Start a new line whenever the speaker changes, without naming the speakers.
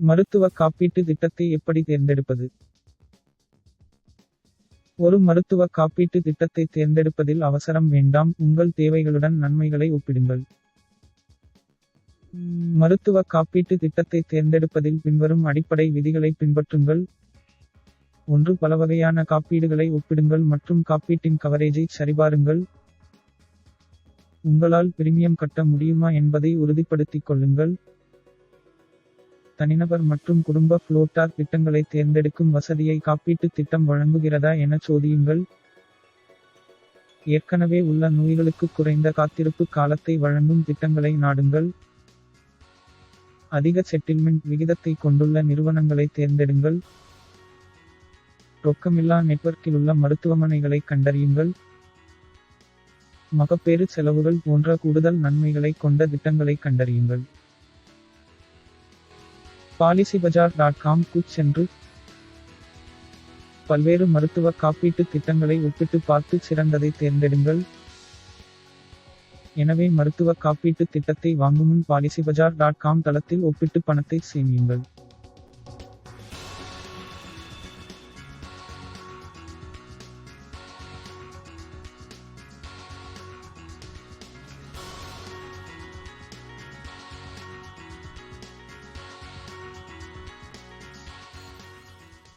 மருத்துவ காப்பீட்டு திட்டத்தை எப்படி தேர்ந்தெடுப்பது? ஒரு மருத்துவ காப்பீட்டு திட்டத்தை தேர்ந்தெடுப்பதில் அவசரம் வேண்டாம் உங்கள் தேவைகளுடன் நன்மைகளை ஒப்பிடுங்கள். மருத்துவ காப்பீட்டு திட்டத்தை தேர்ந்தெடுப்பதில் பின்வரும் அடிப்படை விதிகளை பின்பற்றுங்கள். ஒன்று பல வகையான காப்பீடுகளை ஒப்பிடுங்கள் மற்றும் காப்பீட்டின் கவரேஜை சரிபாருங்கள். உங்களால் பிரீமியம் கட்ட முடியுமா என்பதை உறுதிப்படுத்திக் கொள்ளுங்கள். தனிநபர் மற்றும் குடும்ப புளோட்டார் திட்டங்களை தேர்ந்தெடுக்கும் வசதியை காப்பீட்டுத் திட்டம் வழங்குகிறதா என சோதியுங்கள். ஏற்கனவே உள்ள நோய்களுக்கு குறைந்த காத்திருப்பு காலத்தை வழங்கும் திட்டங்களை நாடுங்கள். அதிக செட்டில்மெண்ட் விகிதத்தை கொண்டுள்ள நிறுவனங்களை தேர்ந்தெடுங்கள். ரொக்கமில்லா நெட்வொர்க்கில் உள்ள மருத்துவமனைகளை கண்டறியுங்கள். மகப்பேறு செலவுகள் போன்ற கூடுதல் நன்மைகளை கொண்ட திட்டங்களை கண்டறியுங்கள். பாலிசி பஜார் டாட் காம்க்கு சென்று பல்வேறு மருத்துவ காப்பீட்டு திட்டங்களை ஒப்பிட்டு பார்த்து சிறந்ததை தேர்ந்தெடுங்கள். எனவே மருத்துவ காப்பீட்டு திட்டத்தை வாங்கும் முன் பாலிசிபஜார் டாட் காம் தளத்தில் ஒப்பிட்டு பணத்தை சேமியுங்கள்.